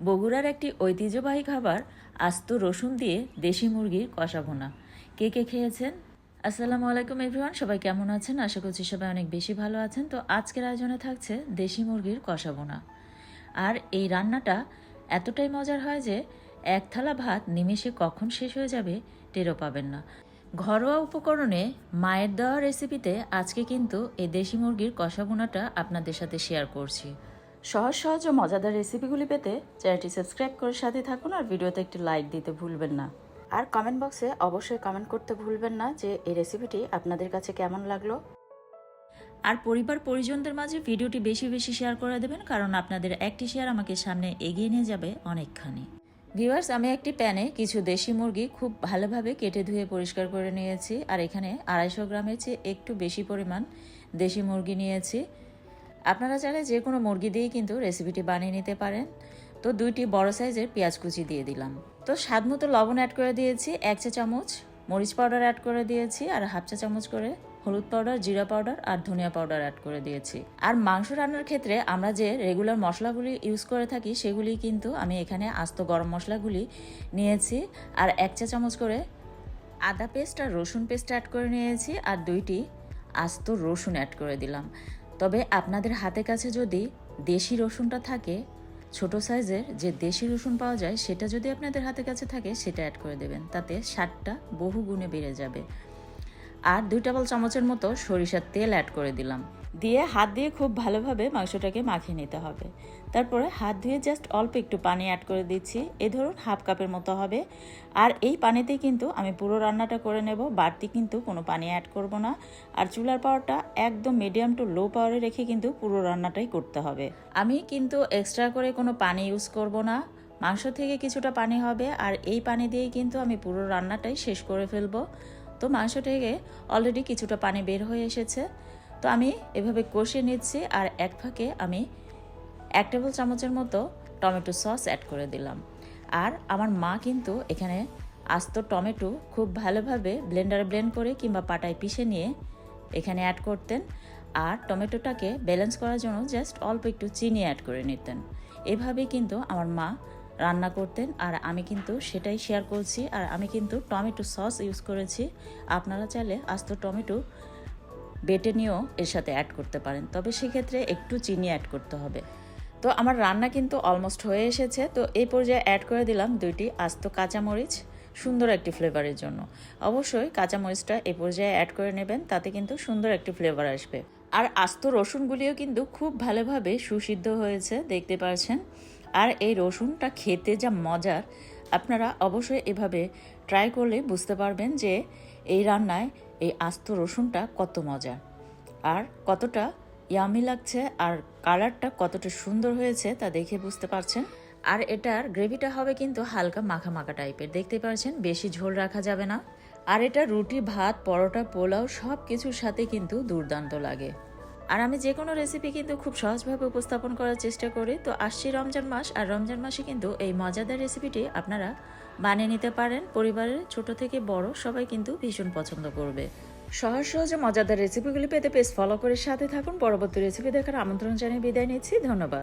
বগুড়ার একটি ঐতিহ্যবাহী খাবার, আস্ত রসুন দিয়ে দেশি মুরগির কষা ভুনা। কে কে খেয়েছেন? আসসালামু আলাইকুম এভরিওয়ান, সবাই কেমন আছেন? আশা করছি সবাই অনেক বেশি ভালো আছেন। তো আজকের আয়োজনে থাকছে দেশি মুরগির কষা ভুনা। আর এই রান্নাটা এতটাই মজার হয় যে, এক থালা ভাত নিমেষে কখন শেষ হয়ে যাবে টেরও পাবেন না। ঘরোয়া উপকরণে মায়ের দেওয়া রেসিপিতে আজকে কিন্তু এই দেশি মুরগির কষা ভুনাটা আপনাদের সাথে শেয়ার করছি। সহজ সহজ ও মজাদার রেসিপিগুলি পেতে চ্যানেলটি সাবস্ক্রাইব করে সাথে থাকুন আর ভিডিওতে একটি লাইক দিতে ভুলবেন না। আর কমেন্ট বক্সে অবশ্যই কমেন্ট করতে ভুলবেন না যে এই রেসিপিটি আপনাদের কাছে কেমন লাগল। আর পরিবার পরিজনদের মাঝে ভিডিওটি বেশি বেশি শেয়ার করে দেবেন, কারণ আপনাদের একটি শেয়ার আমাকে সামনে এগিয়ে নিয়ে যাবে অনেকখানি। ভিউয়ার্স আমি একটি প্যানে কিছু দেশি মুরগি খুব ভালোভাবে কেটে ধুয়ে পরিষ্কার করে নিয়েছি, আর এখানে আড়াইশো গ্রামের চেয়ে একটু বেশি পরিমাণ দেশি মুরগি নিয়েছি। আপনারা চাইলে যে কোনো মুরগি দিয়েই কিন্তু রেসিপিটি বানিয়ে নিতে পারেন। তো দুইটি বড় সাইজের পেঁয়াজ কুচি দিয়ে দিলাম। তো স্বাদ মতো লবণ অ্যাড করে দিয়েছি, এক চা চামচ। মরিচ পাউডার অ্যাড করে দিয়েছি আর হাফ চা চামচ করে হলুদ পাউডার জিরা পাউডার আর ধনিয়া পাউডার অ্যাড করে দিয়েছি। আর মাংস রান্নার ক্ষেত্রে আমরা যে রেগুলার মশলাগুলি ইউজ করে থাকি, সেগুলি কিন্তু আমি এখানে আস্ত গরম মশলাগুলি নিয়েছি। আর এক চা চামচ করে আদা পেস্ট আর রসুন পেস্ট অ্যাড করে নিয়েছি। আর দুইটি আস্ত রসুন অ্যাড করে দিলাম। তবে আপনাদের হাতে কাছে যদি দেশি রসুনটা থাকে, ছোট সাইজের যে দেশি রসুন পাওয়া যায়, সেটা যদি আপনাদের হাতে কাছে থাকে, সেটা অ্যাড করে দেবেন। তাতে স্বাদটা বহু গুণে বেড়ে যাবে। আর দুই টেবিল চামচের মতো সরিষার তেল অ্যাড করে দিলাম। দিয়ে হাত দিয়ে খুব ভালোভাবে মাংসটাকে মাখিয়ে নিতে হবে। তারপরে হাত ধুয়ে জাস্ট অল্প একটু পানি অ্যাড করে দিচ্ছি। এ ধরুন হাফ কাপের মতো হবে। আর এই পানিতেই কিন্তু আমি পুরো রান্নাটা করে নেব। বাড়তি কিন্তু কোনো পানি অ্যাড করব না। আর চুলার পাওয়ারটা একদম মিডিয়াম টু লো পাওয়ারে রেখে কিন্তু পুরো রান্নাটাই করতে হবে। আমি কিন্তু এক্সট্রা করে কোনো পানি ইউজ করব না। মাংস থেকে কিছুটা পানি হবে। আর এই পানি দিয়েই কিন্তু আমি পুরো রান্নাটাই শেষ করে ফেলব। তো মাংস থেকে অলরেডি কিছুটা পানি বের হয়ে এসেছে। তো আমি এভাবে কষিয়ে নিচ্ছি আর এক ফাঁকে আমি এক টেবিল চামচের মতো টমেটো সস অ্যাড করে দিলাম। আর আমার মা কিন্তু এখানে আস্ত টমেটো খুব ভালোভাবে ব্লেন্ডারে ব্লেন্ড করে কিংবা পাটায় পিষে নিয়ে এখানে অ্যাড করতেন। আর টমেটোটাকে ব্যালেন্স করার জন্য জাস্ট অল্প একটু চিনি অ্যাড করে নিতেন। এভাবেই কিন্তু আমার মা রান্না করতেন আর আমি কিন্তু সেটাই শেয়ার করছি। আর আমি কিন্তু টমেটো সস ইউজ করেছি। আপনারা চাইলে আস্ত টমেটো বেটে নিয়েও এর সাথে অ্যাড করতে পারেন। তবে সেক্ষেত্রে একটু চিনি অ্যাড করতে হবে। তো আমার রান্না কিন্তু অলমোস্ট হয়ে এসেছে। তো এই পর্যায়ে অ্যাড করে দিলাম দুইটি আস্ত কাঁচামরিচ, সুন্দর একটি ফ্লেভারের জন্য। অবশ্যই কাঁচামরিচটা এই পর্যায়ে অ্যাড করে নেবেন, তাতে কিন্তু সুন্দর একটি ফ্লেভার আসবে। আর আস্ত রসুনগুলিও কিন্তু খুব ভালোভাবে সুসিদ্ধ হয়েছে, দেখতে পাচ্ছেন আর এই রসুনটা খেতে যা মজার আপনারা অবশ্যই এভাবে ট্রাই করলে বুঝতে পারবেন যে এই রান্নায় এই আস্ত রসুনটা কত মজা। আর কতটা ইয়ামি লাগছে আর কালারটা কতটা সুন্দর হয়েছে তা দেখে বুঝতে পারছেন। আর এটার গ্রেভিটা হবে কিন্তু হালকা মাখা মাখা টাইপের দেখতে পাচ্ছেন বেশি ঝোল রাখা যাবে না। আর এটা রুটি, ভাত, পরোটা, পোলাও সব কিছুর সাথে কিন্তু দুর্দান্ত লাগে। আর আমি যে কোনো রেসিপি কিন্তু খুব সহজভাবে উপস্থাপন করার চেষ্টা করি। তো আসছি রমজান মাস, আর রমজান মাসে কিন্তু এই মজাদার রেসিপিটি আপনারা বানিয়ে নিতে পারেন। পরিবারের ছোট থেকে বড় সবাই কিন্তু ভীষণ পছন্দ করবে। সহজ সহজে মজাদার রেসিপিগুলি পেতে পেজ ফলো করে সাথে থাকুন। পরবর্তী রেসিপি দেখার আমন্ত্রণ জানিয়ে বিদায় নিচ্ছি। ধন্যবাদ।